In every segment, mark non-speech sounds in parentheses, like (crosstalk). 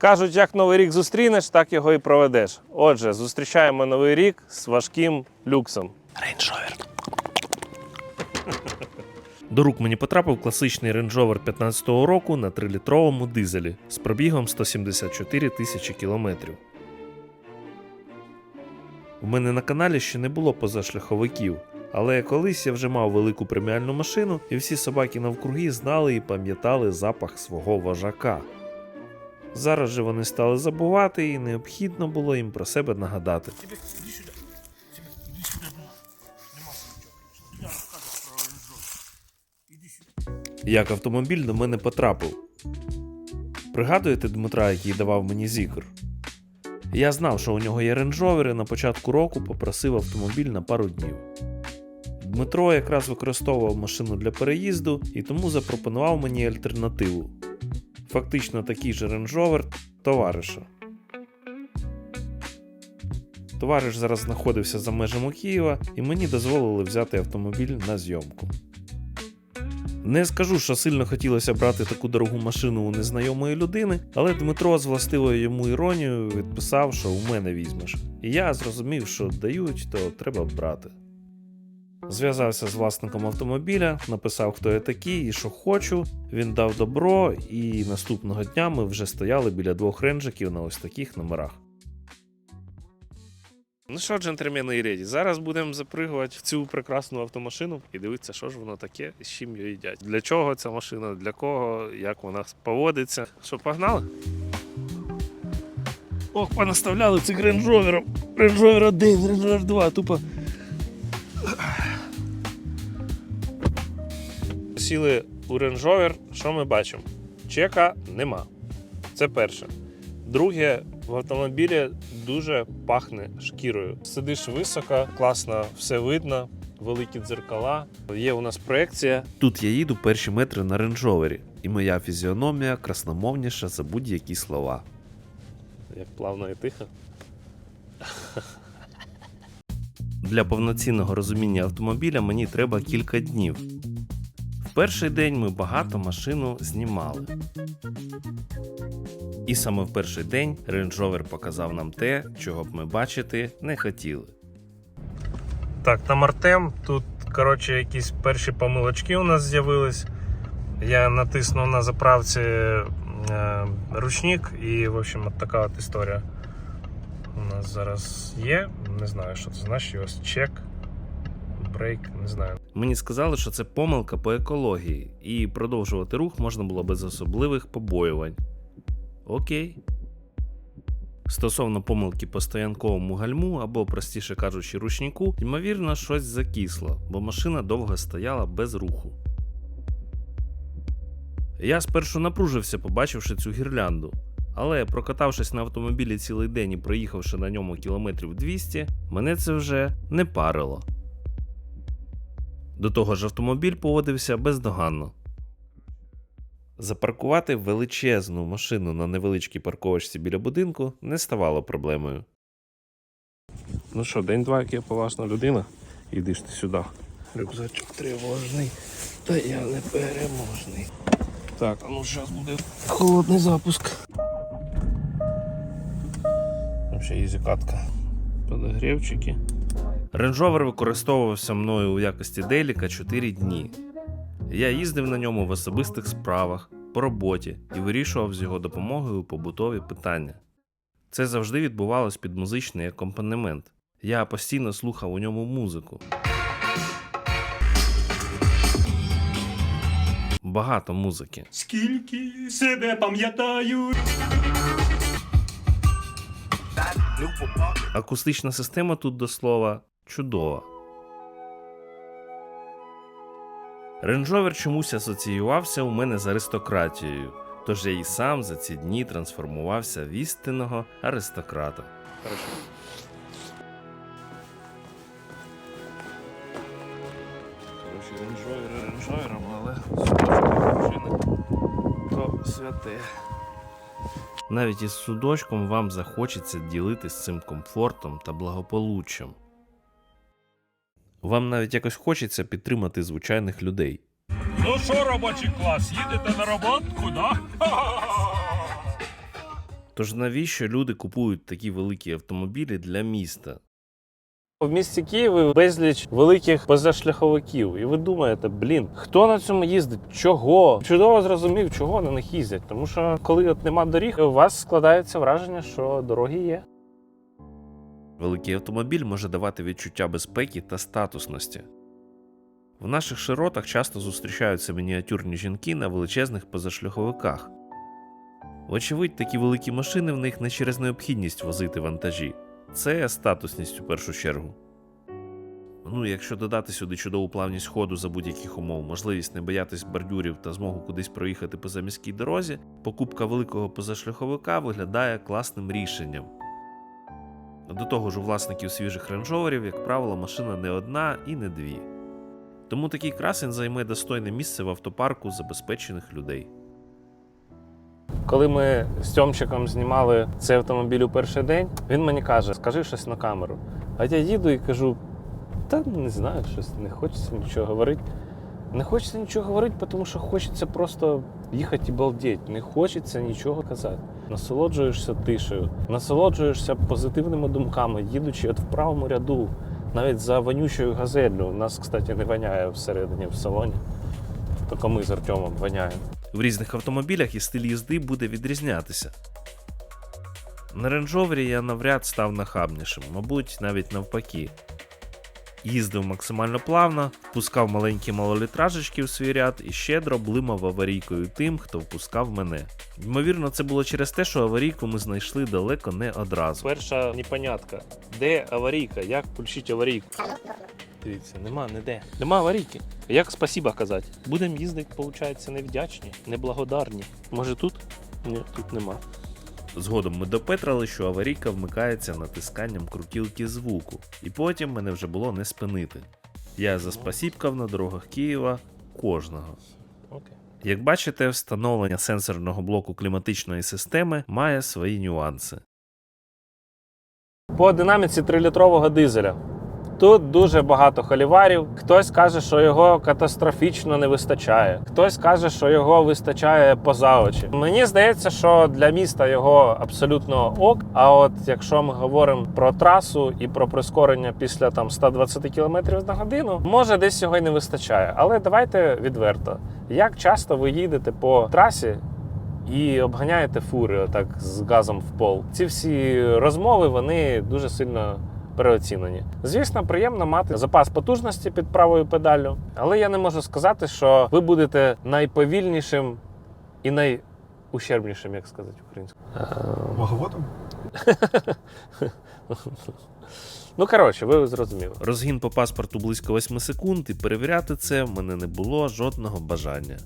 Кажуть, як новий рік зустрінеш, так його і проведеш. Отже, зустрічаємо новий рік з важким люксом. Range. До рук мені потрапив класичний Range Rover 15-го року на 3-літровому дизелі з пробігом 174 тисячі кілометрів. У мене на каналі ще не було позашляховиків, але колись я вже мав велику преміальну машину, і всі собаки навкруги знали і пам'ятали запах свого вожака. Зараз же вони стали забувати, і необхідно було їм про себе нагадати. Як автомобіль до мене потрапив. Пригадуєте Дмитра, який давав мені зікр? Я знав, що у нього є рейндж-ровер, і на початку року попросив автомобіль на пару днів. Дмитро якраз використовував машину для переїзду і тому запропонував мені альтернативу. Фактично такий же рейндж-ровер товариша. Товариш зараз знаходився за межами Києва, і мені дозволили взяти автомобіль на зйомку. Не скажу, що сильно хотілося брати таку дорогу машину у незнайомої людини, але Дмитро з властивою йому іронією відписав, що у мене візьмеш. І я зрозумів, що дають, то треба брати. Зв'язався з власником автомобіля, написав, хто я такий і що хочу. Він дав добро, і наступного дня ми вже стояли біля двох ренджиків на ось таких номерах. Ну що, джентльмени і леді, зараз будемо запригувати в цю прекрасну автомашину і дивитися, що ж воно таке з чим її їдять. Для чого ця машина, для кого, як вона поводиться. Що, погнали? Ох, понаставляли цих рейндж-роверів. Рейндж-ровер 1, рейндж-ровер 2, тупо. Сіли у рейндж-ровер, що ми бачимо? Чека нема. Це перше. Друге, в автомобілі дуже пахне шкірою. Сидиш високо, класно, все видно, великі дзеркала. Є у нас проекція. Тут я їду перші метри на рейндж-ровері, і моя фізіономія красномовніша за будь-які слова. Як плавно і тихо. Для повноцінного розуміння автомобіля мені треба кілька днів. Перший день ми багато машину знімали. І саме в перший день Range Rover показав нам те, чого б ми бачити не хотіли. Так, там Артем. Тут, коротше, якісь перші помилочки у нас з'явились. Я натиснув на заправці е, ручник, і, в общем, от така от історія. У нас зараз є. Не знаю, що це значить. Ось чек. Брейк, не знаю. Мені сказали, що це помилка по екології, і продовжувати рух можна було без особливих побоювань. Окей. Стосовно помилки по стоянковому гальму або, простіше кажучи, ручнику, ймовірно, щось закисло, бо машина довго стояла без руху. Я спершу напружився, побачивши цю гірлянду, але прокатавшись на автомобілі цілий день і проїхавши на ньому кілометрів 200, мене це вже не парило. До того ж, автомобіль поводився бездоганно. Запаркувати величезну машину на невеличкій парковочці біля будинку не ставало проблемою. Ну що, день-два, як я поважна людина, іди ж ти сюди. Рюкзачок тривожний, та я не переможний. Так, а ну зараз буде холодний запуск. Взагалі ізі катка. Подогрівчики. Rover використовувався мною у якості деліка 4 дні. Я їздив на ньому в особистих справах, по роботі і вирішував з його допомогою побутові питання. Це завжди відбувалось під музичний акомпанемент. Я постійно слухав у ньому музику. Багато музики. Скільки себе пам'ятаю. Акустична система тут до слова чудова. Rover чомусь асоціювався у мене з аристократією, тож я і сам за ці дні трансформувався в істинного аристократа. Коротше, але то святе. Навіть із судочком вам захочеться ділитись цим комфортом та благополуччям. Вам навіть якось хочеться підтримати звичайних людей. Ну що, робочий клас, їдете на роботку, да? (laughs) Тож навіщо люди купують такі великі автомобілі для міста? В місті Києві безліч великих позашляховиків. І ви думаєте, блін, хто на цьому їздить? Чого? Чудово зрозумів, чого на них їздять. Тому що коли от нема доріг, у вас складається враження, що дороги є. Великий автомобіль може давати відчуття безпеки та статусності. В наших широтах часто зустрічаються мініатюрні жінки на величезних позашляховиках. Вочевидь, такі великі машини в них не через необхідність возити вантажі. Це статусність у першу чергу. Ну, якщо додати сюди чудову плавність ходу за будь-яких умов, можливість не боятись бордюрів та змогу кудись проїхати по заміській дорозі, покупка великого позашляховика виглядає класним рішенням. До того ж, у власників свіжих рейнджоверів, як правило, машина не одна і не дві. Тому такий красень займе достойне місце в автопарку забезпечених людей. Коли ми з Тьомчиком знімали цей автомобіль у перший день, він мені каже: скажи щось на камеру. А я їду і кажу: та не знаю, щось не хочеться нічого говорити. Не хочеться нічого говорити, тому що хочеться просто їхати і балдеть. Не хочеться нічого казати. Насолоджуєшся тишею, насолоджуєшся позитивними думками, їдучи от в правому ряду, навіть за вонючою газелью. У нас, кстати, не воняє всередині в салоні. Тільки ми з Артемом воняємо. В різних автомобілях і стиль їзди буде відрізнятися. На рейндж-ровері я навряд став нахабнішим, мабуть, навіть навпаки. Їздив максимально плавно, впускав маленькі малолітражечки в свій ряд і щедро блимав аварійкою тим, хто впускав мене. Ймовірно, це було через те, що аварійку ми знайшли далеко не одразу. Перша непонятка. Де аварійка? Як включити аварійку? Дивіться, нема ніде. Нема аварійки. Як спасіба казати? Будемо їздити, виходить, невдячні, неблагодарні. Може тут? Ні, тут нема. Згодом ми допетрали, що аварійка вмикається натисканням крутілки звуку, і потім мене вже було не спинити. Я заспасібкав на дорогах Києва кожного. Як бачите, встановлення сенсорного блоку кліматичної системи має свої нюанси. По динаміці 3-літрового дизеля. Тут дуже багато холіварів. Хтось каже, що його катастрофічно не вистачає. Хтось каже, що його вистачає поза очі. Мені здається, що для міста його абсолютно ок. А от якщо ми говоримо про трасу і про прискорення після там 120 км на годину, може десь його й не вистачає. Але давайте відверто. Як часто ви їдете по трасі і обганяєте фури отак з газом в пол? Ці всі розмови вони дуже сильно переоцінені. Звісно, приємно мати запас потужності під правою педаллю, але я не можу сказати, що ви будете найповільнішим і найущербнішим, як сказати українською. Ваговодом? (laughs) Ну, коротше, ви зрозуміли. Розгін по паспорту близько 8 секунд, і перевіряти це в мене не було жодного бажання.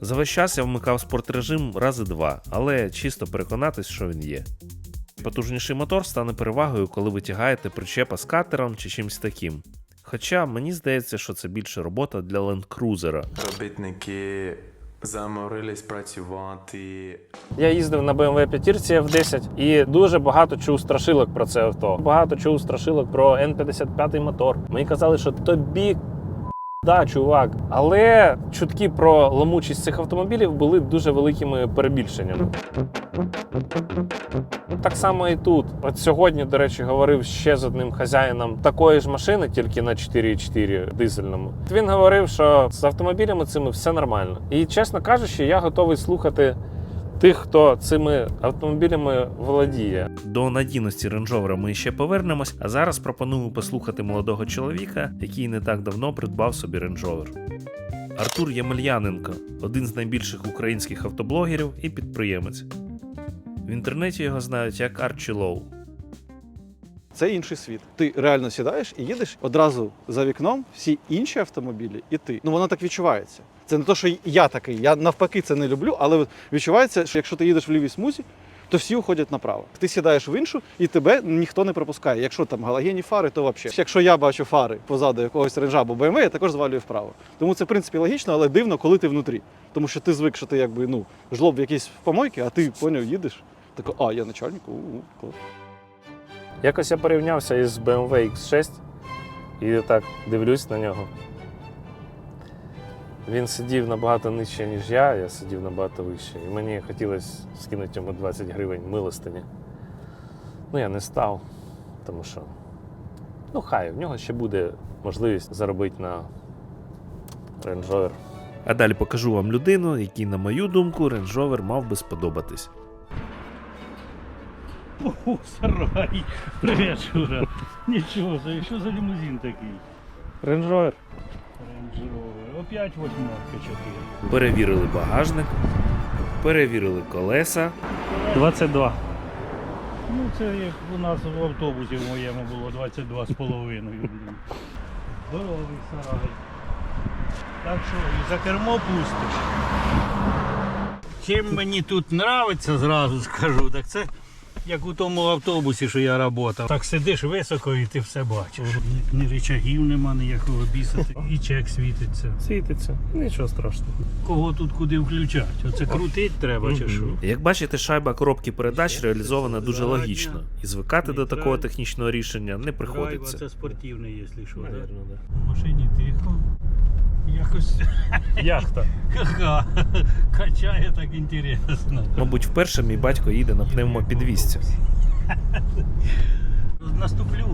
За весь час я вмикав спортрежим рази два, але чисто переконатись, що він є. Потужніший мотор стане перевагою, коли ви тягаєте причепа з катером чи чимось таким. Хоча мені здається, що це більше робота для ленд-крузера. Робітники заморились працювати. Я їздив на BMW 5 F10 і дуже багато чув страшилок про це авто. Багато чув страшилок про N55 мотор. Мені казали, що тобі да, чувак. Але чутки про ламучість цих автомобілів були дуже великими перебільшеннями. Так само і тут. От сьогодні, до речі, говорив ще з одним хазяїном такої ж машини, тільки на 4,4 дизельному. Він говорив, що з автомобілями цими все нормально. І чесно кажучи, я готовий слухати тих, хто цими автомобілями володіє. До надійності рейндж ми ще повернемось, а зараз пропоную послухати молодого чоловіка, який не так давно придбав собі рейндж Артур Ємельяненко один з найбільших українських автоблогерів і підприємець. В інтернеті його знають як Арчі Лоу. Це інший світ. Ти реально сідаєш і їдеш одразу за вікном всі інші автомобілі, і ти. Ну воно так відчувається. Це не те, що я такий. Я навпаки це не люблю, але відчувається, що якщо ти їдеш в лівій смузі, то всі уходять направо. Ти сідаєш в іншу, і тебе ніхто не пропускає. Якщо там галогенні фари, то взагалі. Якщо я бачу фари позаду якогось ренжа або BMW, я також звалюю вправо. Тому це в принципі логічно, але дивно, коли ти внутрі. Тому що ти звик, що ти якби ну жлоб в якійсь помойки, а ти поняв, їдеш. Тако, а я начальник, у-у, клас. Якось я порівнявся із BMW X6 і так дивлюсь на нього. Він сидів набагато нижче, ніж я, я сидів набагато вище. І мені хотілося скинути йому 20 гривень милостині. Ну, я не став, тому що. Ну, хай, в нього ще буде можливість заробити на Range Rover. А далі покажу вам людину, якій, на мою думку, Range Rover мав би сподобатись. О, сарай. Привіт, Шура. Нічого що за лімузин такий? Range Rover. Range Rover. Опять восьмерка чотири. Перевірили багажник, перевірили колеса. 22. Ну, це як у нас в автобусі в моєму було 22 з половиною. Здоровий сарай. Так що і за кермо пустиш. Чим мені тут подобається, зразу скажу, так це як у тому автобусі, що я працював. Так сидиш високо і ти все бачиш. Ні, ні нема, ніякого біса, (laughs) і чек світиться. Світиться, нічого страшного. Кого тут куди включати? Оце крутить треба чи що? Як бачите, шайба коробки передач реалізована дуже логічно, і звикати до такого технічного рішення не приходиться. це спортивний, якщо що. В машині тихо. Якось (laughs) Яхта. ха-ха, качає так інтересно. Мабуть, вперше мій батько їде на пневмопідвісці. Наступлю.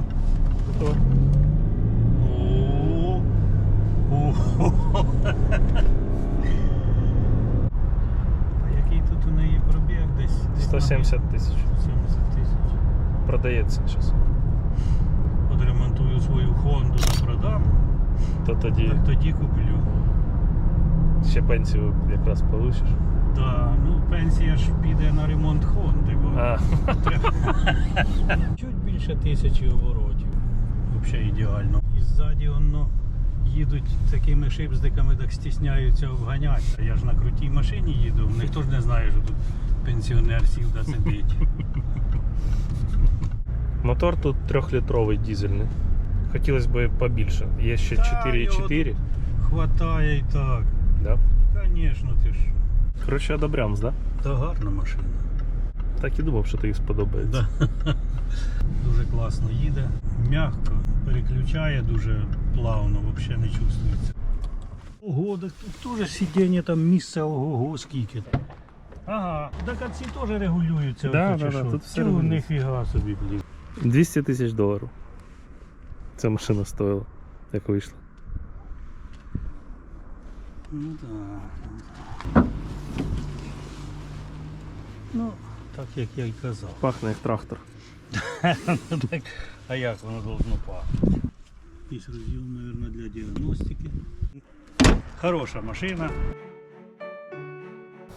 А який тут у неї пробіг десь? 170 тисяч. 70 тисяч. Продається зараз. Одремонтую свою Хонду та продам, То тоді так тоді куплю. ще пенсію якраз получиш. Да, ну пенсія ж піде на ремонт Хонди, бо А, чуть більше тисячі оборотів. Взагалі ідеально. І ззаді воно їдуть такими шипздиками, так стісняються обганяти. А Я ж на крутій машині їду, ніхто ж не знає, що тут пенсіонер сів да сидить. мотор тут трьохлітровий дизельний. Хотілося б побільше. Є ще Та, 4,4. Хватає і так. Да? Звісно, ти ж. Коротше, одобрямс, да? Та гарна машина. Так і думав, що тобі сподобається. Да. (laughs) Дуже класно їде, м'яко, переключає дуже плавно, взагалі не чувствується. Ого, так тут теж сидіння там місце ого скільки. Ага, так а ці теж регулюються. Да, да, да, тут все регулюється. Ніфіга собі, блін. 200 тисяч доларів. Ця машина стоїла, як вийшла. Ну так. Ну, так як я й казав. Пахне як трактор. (laughs) Так, а як воно должно пахнути? Якийсь роз'єм, мабуть, для діагностики. Хороша машина.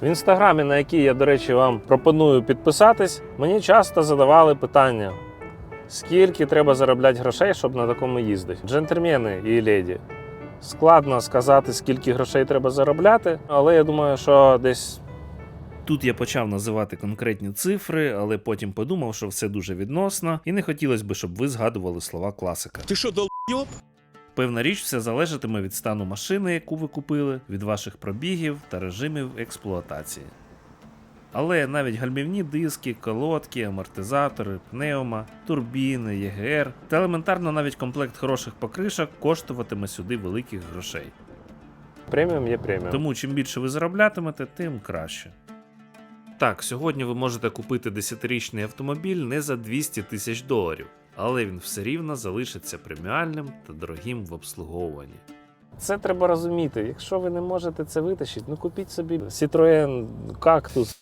В інстаграмі, на який я, до речі, вам пропоную підписатись, мені часто задавали питання: скільки треба заробляти грошей, щоб на такому їздити? Джентльмени і леді. Складно сказати, скільки грошей треба заробляти, але я думаю, що десь. Тут я почав називати конкретні цифри, але потім подумав, що все дуже відносно, і не хотілося б, щоб ви згадували слова класика. Ти що, долбйоб? Певна річ, все залежатиме від стану машини, яку ви купили, від ваших пробігів та режимів експлуатації. Але навіть гальмівні диски, колодки, амортизатори, пневма, турбіни, ЄГР та елементарно навіть комплект хороших покришок коштуватиме сюди великих грошей. Преміум є преміум. Тому чим більше ви зароблятимете, тим краще. Так, сьогодні ви можете купити 10-річний автомобіль не за 200 тисяч доларів, але він все рівно залишиться преміальним та дорогим в обслуговуванні. Це треба розуміти. Якщо ви не можете це витащити, ну купіть собі Citroën Cactus.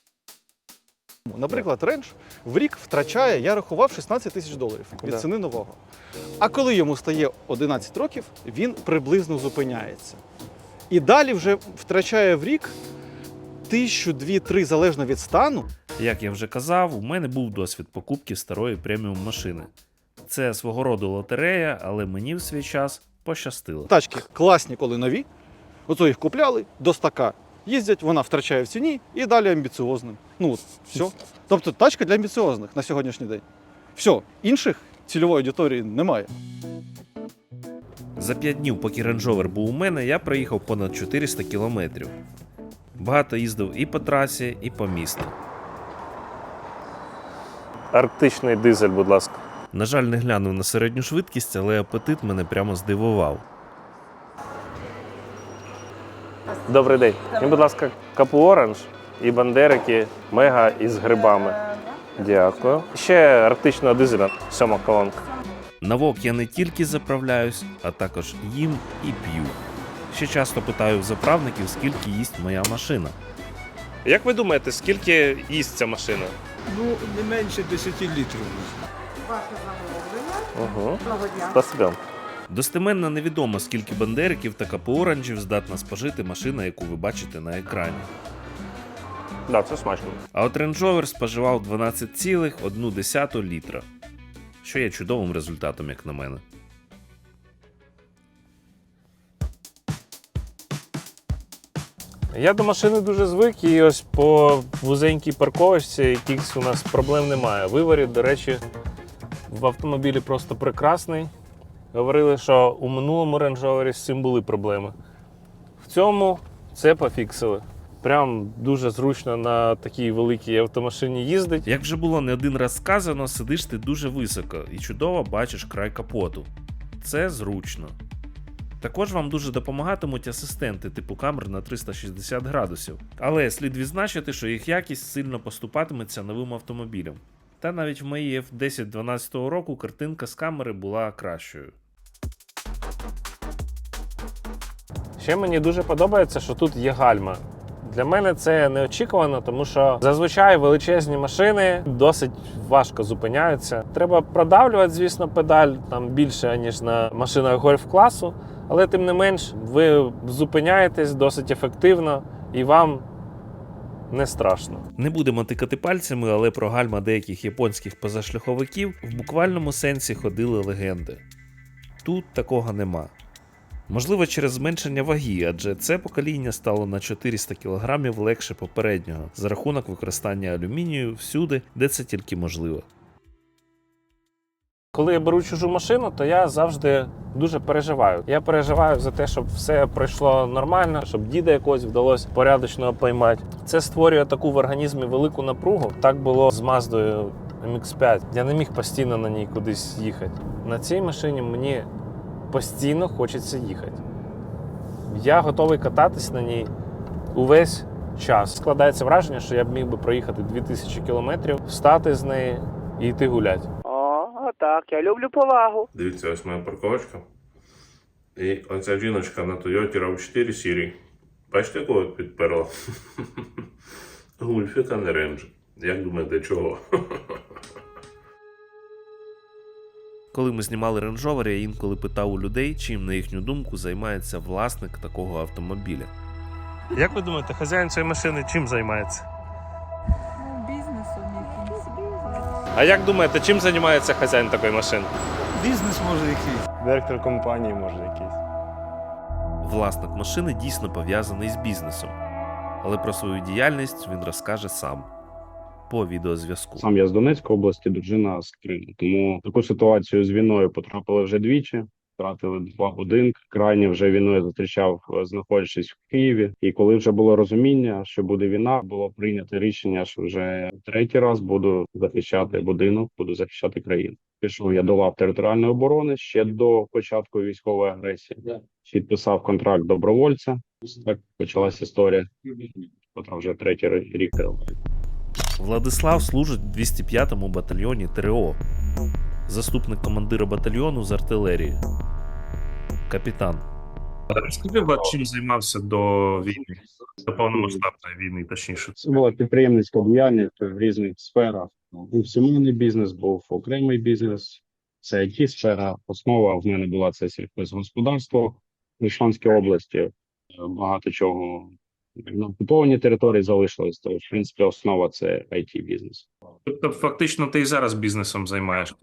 Наприклад, рендж в рік втрачає, я рахував 16 тисяч доларів від Да. ціни нового. А коли йому стає 11 років, він приблизно зупиняється. І далі вже втрачає в рік тисячу, дві, три залежно від стану. Як я вже казав, у мене був досвід покупки старої преміум машини. Це свого роду лотерея, але мені в свій час пощастило. Тачки класні, коли нові. Ото їх купляли до стака. Їздять, вона втрачає в ціні і далі амбіціозним. Ну, от, все. Тобто тачка для амбіціозних на сьогоднішній день. Все, інших цільової аудиторії немає. За 5 днів, поки Range Rover був у мене, я проїхав понад 400 кілометрів. Багато їздив і по трасі, і по місту. Арктичний дизель, будь ласка. На жаль, не глянув на середню швидкість, але апетит мене прямо здивував. Добрий день. Мені, будь ласка, капу оранж і бандерики мега із грибами. Дякую. Ще арктичного дизеля, сьома колонка. На вок я не тільки заправляюсь, а також їм і п'ю. Ще часто питаю в заправників, скільки їсть моя машина. Як ви думаєте, скільки їсть ця машина? Ну, не менше 10 літрів. Угу. Спасибо. Достеменно невідомо, скільки бандериків та капооранжів здатна спожити машина, яку ви бачите на екрані. Да, це смачно. А от Range Rover споживав 12,1 літра, що є чудовим результатом, як на мене. Я до машини дуже звик, і ось по вузенькій парковочці якихось у нас проблем немає. Виворіт, до речі, в автомобілі просто прекрасний. Говорили, що у минулому Range з цим були проблеми. В цьому це пофіксили. Прям дуже зручно на такій великій автомашині їздить. Як вже було не один раз сказано, сидиш ти дуже високо і чудово бачиш край капоту. Це зручно. Також вам дуже допомагатимуть асистенти типу камер на 360 градусів. Але слід відзначити, що їх якість сильно поступатиметься новим автомобілям. Та навіть в моїй F10 12 року картинка з камери була кращою. Ще мені дуже подобається, що тут є гальма. Для мене це неочікувано, тому що зазвичай величезні машини досить важко зупиняються. Треба продавлювати, звісно, педаль там більше, ніж на машинах гольф-класу, але тим не менш ви зупиняєтесь досить ефективно і вам не страшно. Не будемо тикати пальцями, але про гальма деяких японських позашляховиків в буквальному сенсі ходили легенди. Тут такого нема. Можливо, через зменшення ваги, адже це покоління стало на 400 кг легше попереднього за рахунок використання алюмінію всюди, де це тільки можливо. Коли я беру чужу машину, то я завжди дуже переживаю. Я переживаю за те, щоб все пройшло нормально, щоб діда якогось вдалося порядочно поймати. Це створює таку в організмі велику напругу. Так було з Маздою MX5. Я не міг постійно на ній кудись їхати. На цій машині мені постійно хочеться їхати. Я готовий кататись на ній увесь час. Складається враження, що я б міг би проїхати 2000 кілометрів, встати з неї і йти гуляти. Так, я люблю повагу. Дивіться, ось моя парковочка. І оця жіночка на Toyota RAV4 Siri. Бачите, кого підперла? (laughs) Гульфіка не рендж. Як думаєте, чого? (laughs) Коли ми знімали Range Rover, я інколи питав у людей, чим, на їхню думку, займається власник такого автомобіля. Як ви думаєте, хазяїн цієї машини чим займається? А як думаєте, чим займається хазяїн такої машини? Бізнес може якийсь. Директор компанії може якийсь. Власник машини дійсно пов'язаний з бізнесом, але про свою діяльність він розкаже сам по відеозв'язку. Сам я з Донецької області, дружина з Криму. Тому таку ситуацію з війною потрапили вже двічі. Втратили два будинки. Крайні вже війною зустрічав, е, знаходячись в Києві. І коли вже було розуміння, що буде війна, було прийнято рішення, що вже третій раз буду захищати будинок, буду захищати країну. Пішов я до лав територіальної оборони ще до початку військової агресії. Підписав контракт добровольця. Так почалась історія, котра вже третій рік. Владислав служить в 205-му батальйоні ТРО, заступник командира батальйону з артилерії. Капітан. Розкажи, чим займався до війни, до повномасштабної війни, точніше. Це була підприємницька діяльність в різних сферах. Був сімейний бізнес, був окремий бізнес, це it сфера. Основа в мене була це сільхозгосподарство в Херсонській області. Багато чого на окупованій території залишилось. То, в принципі, основа це it бізнес. Тобто, фактично, ти і зараз бізнесом займаєш.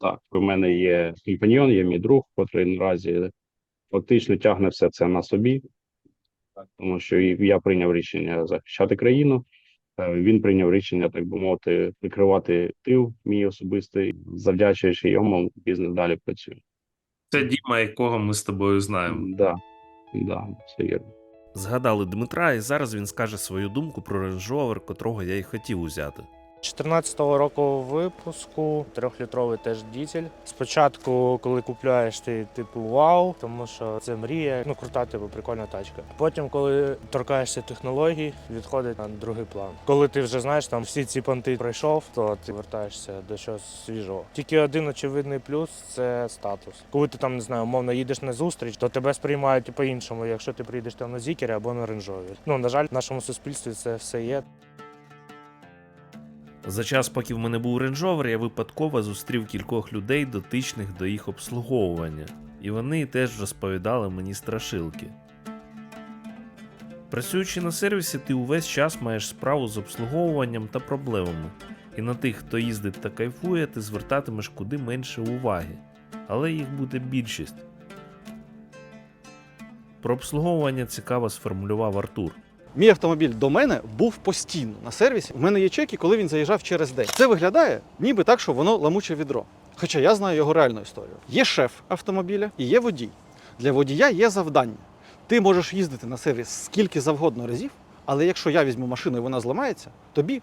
Так, у мене є компаньйон, є мій друг, котрий наразі фактично тягне все це на собі, тому що я прийняв рішення захищати країну. е, Він прийняв рішення, так би мовити, прикривати тил мій особистий, завдячуючи йому, бізнес далі працює. Це Діма, якого ми з тобою знаємо. Да, да, все вірно. Згадали Дмитра, і зараз він скаже свою думку про Rover, котрого я й хотів узяти. 14-го року випуску, трьохлітровий теж дізель. Спочатку, коли купляєш, ти типу вау, тому що це мрія, ну крута, типу, прикольна тачка. Потім, коли торкаєшся технологій, відходить на другий план. Коли ти вже знаєш, там всі ці понти пройшов, то ти вертаєшся до чогось свіжого. Тільки один очевидний плюс це статус. Коли ти там не знаю, умовно їдеш на зустріч, то тебе сприймають по-іншому, якщо ти приїдеш там на зікері або на ренжові. Ну на жаль, в нашому суспільстві це все є. За час, поки в мене був рейндж-ровер, я випадково зустрів кількох людей, дотичних до їх обслуговування, і вони теж розповідали мені страшилки. Працюючи на сервісі, ти увесь час маєш справу з обслуговуванням та проблемами, і на тих, хто їздить та кайфує, ти звертатимеш куди менше уваги, але їх буде більшість. Про обслуговування цікаво сформулював Артур. Мій автомобіль до мене був постійно на сервісі. У мене є чеки, коли він заїжджав через день. Це виглядає ніби так, що воно ламуче відро. Хоча я знаю його реальну історію. Є шеф автомобіля і є водій. Для водія є завдання. Ти можеш їздити на сервіс скільки завгодно разів, але якщо я візьму машину і вона зламається, тобі.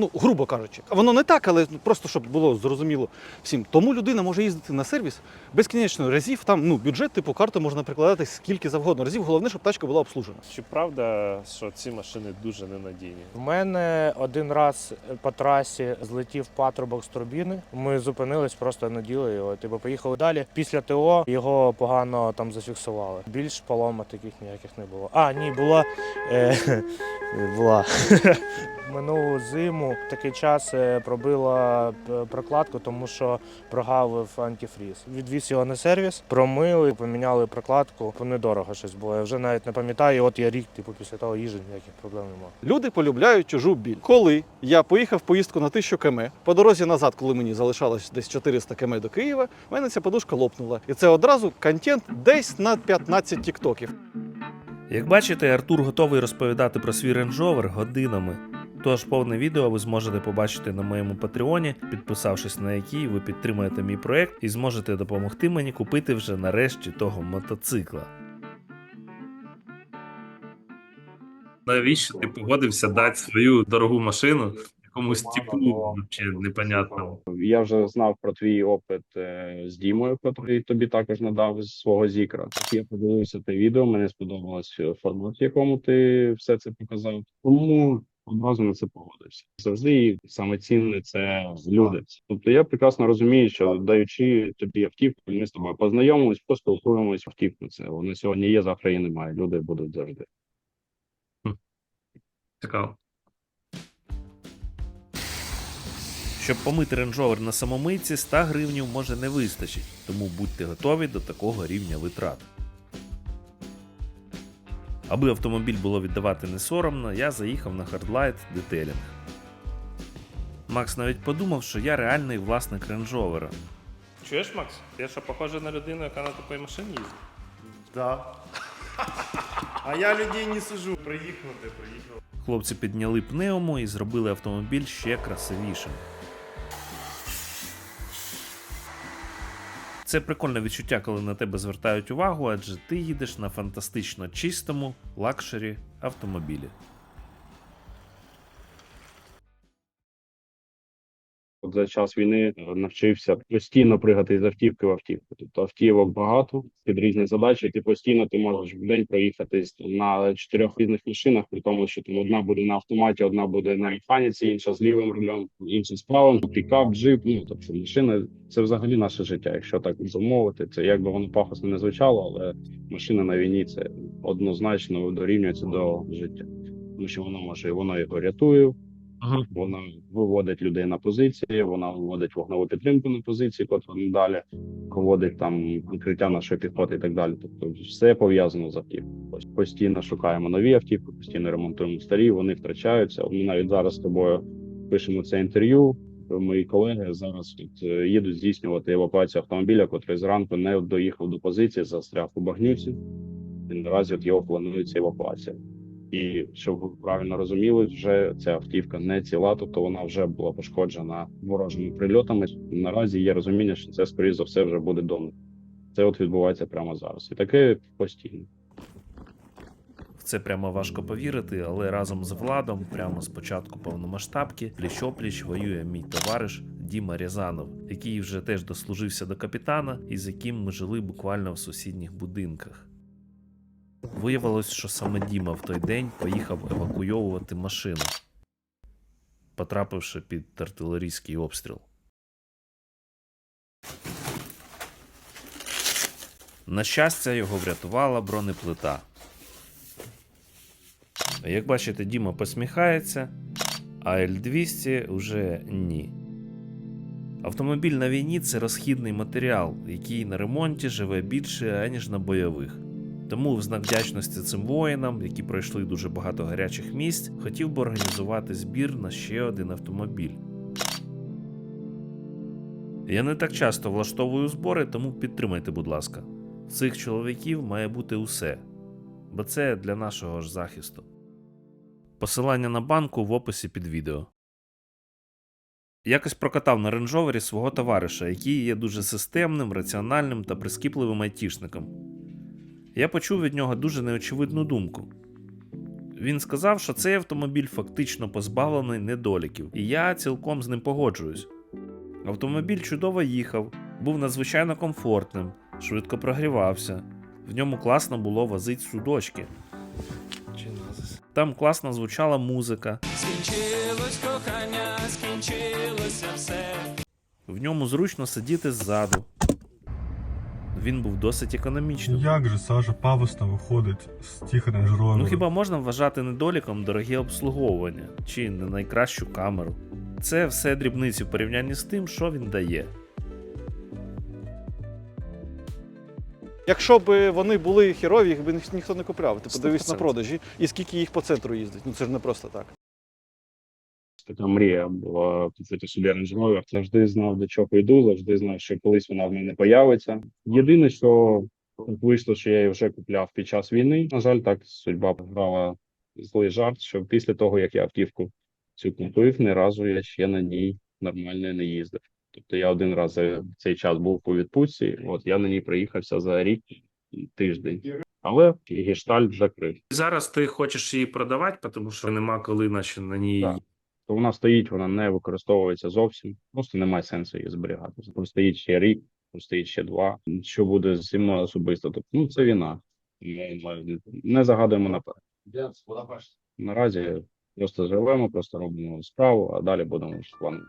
Ну, грубо кажучи, воно не так, але просто щоб було зрозуміло всім. Тому людина може їздити на сервіс безкінечно разів. Там ну бюджет типу карти можна прикладати скільки завгодно разів. Головне, щоб тачка була обслужена. Чи правда, що ці машини дуже ненадійні? В мене один раз по трасі злетів патрубок з турбіни. Ми зупинились, просто наділи його. Типу, поїхали далі. Після ТО його погано там зафіксували. Більш полома таких ніяких не було. А, ні, була. Е, (laughs) була. (laughs) Минулу зиму такий час е, пробила е, прокладку, тому що прогавив антифріз. Відвіз його на сервіс, промили, поміняли прокладку. Недорого щось було. Я вже навіть не пам'ятаю. От я рік, типу, після того їжджу, ніяких проблем немає. Люди полюбляють чужу біль. Коли я поїхав в поїздку на 1000 км, по дорозі назад, коли мені залишалось десь 400 км до Києва, в мене ця подушка лопнула. І це одразу контент десь на 15 тіктоків. Як бачите, Артур готовий розповідати про свій рейндж-ровер годинами. Тож повне відео ви зможете побачити на моєму патреоні, підписавшись на який ви підтримаєте мій проект і зможете допомогти мені купити вже нарешті того мотоцикла. Навіщо ти погодився дати свою дорогу машину якомусь типу взагалі непонятному? Я вже знав про твій опит е, з Дімою, який тобі також надав з свого зікра. Я подивився те відео, мені сподобалось формат, в якому ти все це показав. Тому одразу на це погодився. Завжди саме цінне це люди. Тобто я прекрасно розумію, що даючи тобі автівку, ми з тобою познайомились, поспілкуємось автівку. Це вона сьогодні є, завтра її немає. Люди будуть завжди. Цікаво. Щоб помити рейндж-ровер на самомийці, 100 гривнів може не вистачить, тому будьте готові до такого рівня витрат. Аби автомобіль було віддавати не соромно, я заїхав на Hardlight детелінг. Макс навіть подумав, що я реальний власник рейндж-ровера. Чуєш, Макс? Я що похожий на людину, яка на такій машині їздить? Да. (laughs) А я людей не сужу. Приїхав, ти приїхав. Хлопці підняли пневму і зробили автомобіль ще красивішим. Це прикольне відчуття, коли на тебе звертають увагу, адже ти їдеш на фантастично чистому лакшері автомобілі. За час війни е, навчився постійно пригати з автівки в автівку. Тобто автівок багато під різні задачі. Ти постійно ти можеш в день проїхатись на чотирьох різних машинах, при тому, що там одна буде на автоматі, одна буде на механіці, інша з лівим рулем, інша з правим, пікап, джип. Ну тобто машина це взагалі наше життя. Якщо так замовити, це як би воно пафосно не звучало, але машина на війні це однозначно дорівнюється до життя, тому що воно може воно його рятує. Вона виводить людей на позиції, вона виводить вогневу підтримку на позиції, котра далі проводить там укриття нашої піхоти і так далі. Тобто все пов'язано з автівкою. Постійно шукаємо нові автівки, постійно ремонтуємо старі, вони втрачаються. Ми навіть зараз з тобою пишемо це інтерв'ю. Мої колеги зараз тут е, їдуть здійснювати евакуацію автомобіля, котрий зранку не доїхав до позиції, застряг у багнівці. І наразі от його планується евакуація. І щоб ви правильно розуміли, вже ця автівка не ціла, тобто вона вже була пошкоджена ворожими прильотами. Наразі є розуміння, що це скоріш за все вже буде дома. Це от відбувається прямо зараз, і таке постійно. Це прямо важко повірити, але разом з владом, прямо з початку повномасштабки, пліч-опліч воює мій товариш Діма Рязанов, який вже теж дослужився до капітана, і з яким ми жили буквально в сусідніх будинках. Виявилось, що саме Діма в той день поїхав евакуйовувати машину, потрапивши під артилерійський обстріл. На щастя, його врятувала бронеплита. Як бачите, Діма посміхається, а L200 уже ні. Автомобіль на війні це розхідний матеріал, який на ремонті живе більше, аніж на бойових. Тому, в знак вдячності цим воїнам, які пройшли дуже багато гарячих місць, хотів би організувати збір на ще один автомобіль. Я не так часто влаштовую збори, тому підтримайте, будь ласка. Цих чоловіків має бути усе, бо це для нашого ж захисту. Посилання на банку в описі під відео. Якось прокатав на рейнджовері свого товариша, який є дуже системним, раціональним та прискіпливим айтішником. Я почув від нього дуже неочевидну думку. Він сказав, що цей автомобіль фактично позбавлений недоліків, і я цілком з ним погоджуюсь. Автомобіль чудово їхав, був надзвичайно комфортним, швидко прогрівався. В ньому класно було возити судочки. Там класно звучала музика. Скінчилось кохання, скінчилося все. В ньому зручно сидіти ззаду. Він був досить економічним. Як же Саша пафосно виходить з тих рейндж Ну хіба можна вважати недоліком дороге обслуговування чи не найкращу камеру? Це все дрібниці в порівнянні з тим, що він дає. Якщо б вони були херові, їх би ніхто не купляв. Ти подивись на продажі, і скільки їх по центру їздить. Ну це ж не просто так. Така мрія була купити собі Range Rover. Завжди знав, до чого йду, завжди знав, що колись вона в мене появиться. Єдине, що вийшло, що я її вже купляв під час війни. На жаль, так судьба грала злий жарт, що після того, як я автівку цю купив, ні разу я ще на ній нормально не їздив. Тобто я один раз за цей час був по відпустці, от я на ній приїхався за рік і тиждень. Але гештальт закрив. Зараз ти хочеш її продавати, тому що нема коли наче на ній. Так. То вона стоїть, вона не використовується зовсім. Просто немає сенсу її зберігати. Простоїть ще рік, простоїть ще два. Що буде зі мною особисто? Тобто, ну це війна. Ми- ми Не загадуємо наперед. Наразі просто живемо, просто робимо справу, а далі будемо планувати.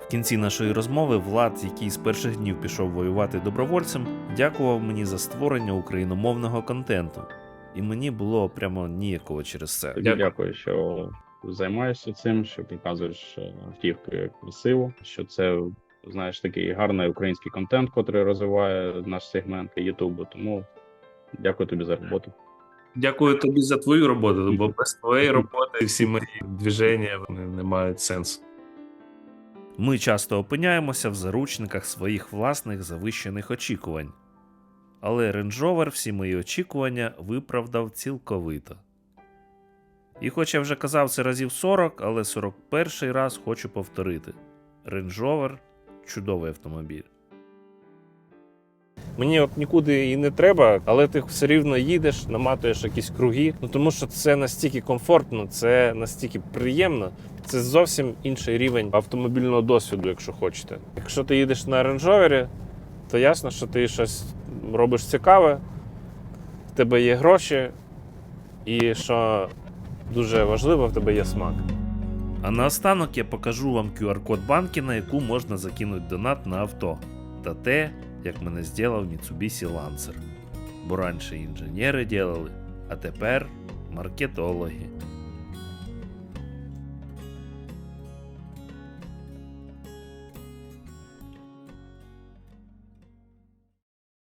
В кінці нашої розмови Влад, який з перших днів пішов воювати добровольцем, дякував мені за створення україномовного контенту. І мені було прямо ніяково через це. Дякую, що займаєшся цим, що показуєш е, автівки красиво, що це знаєш такий гарний український контент, який розвиває наш сегмент Ютубу. Тому дякую тобі за роботу. Дякую тобі за твою роботу, бо (laughs) без твоєї роботи всі мої движення вони не мають сенсу. Ми часто опиняємося в заручниках своїх власних завищених очікувань. Але Range Rover всі мої очікування виправдав цілковито. І хоч я вже казав це разів 40, але 41 раз хочу повторити: Range Rover – чудовий автомобіль. Мені от нікуди і не треба, але ти все рівно їдеш, наматуєш якісь круги. Ну тому що це настільки комфортно, це настільки приємно. Це зовсім інший рівень автомобільного досвіду, якщо хочете. Якщо ти їдеш на рейнджовері, то ясно, що ти щось робиш цікаве, в тебе є гроші, і що дуже важливо, в тебе є смак. А наостанок я покажу вам QR-код банки, на яку можна закинути донат на авто. Та те, як мене зробив Mitsubishi Lancer. Бо раніше інженери ділили, а тепер маркетологи.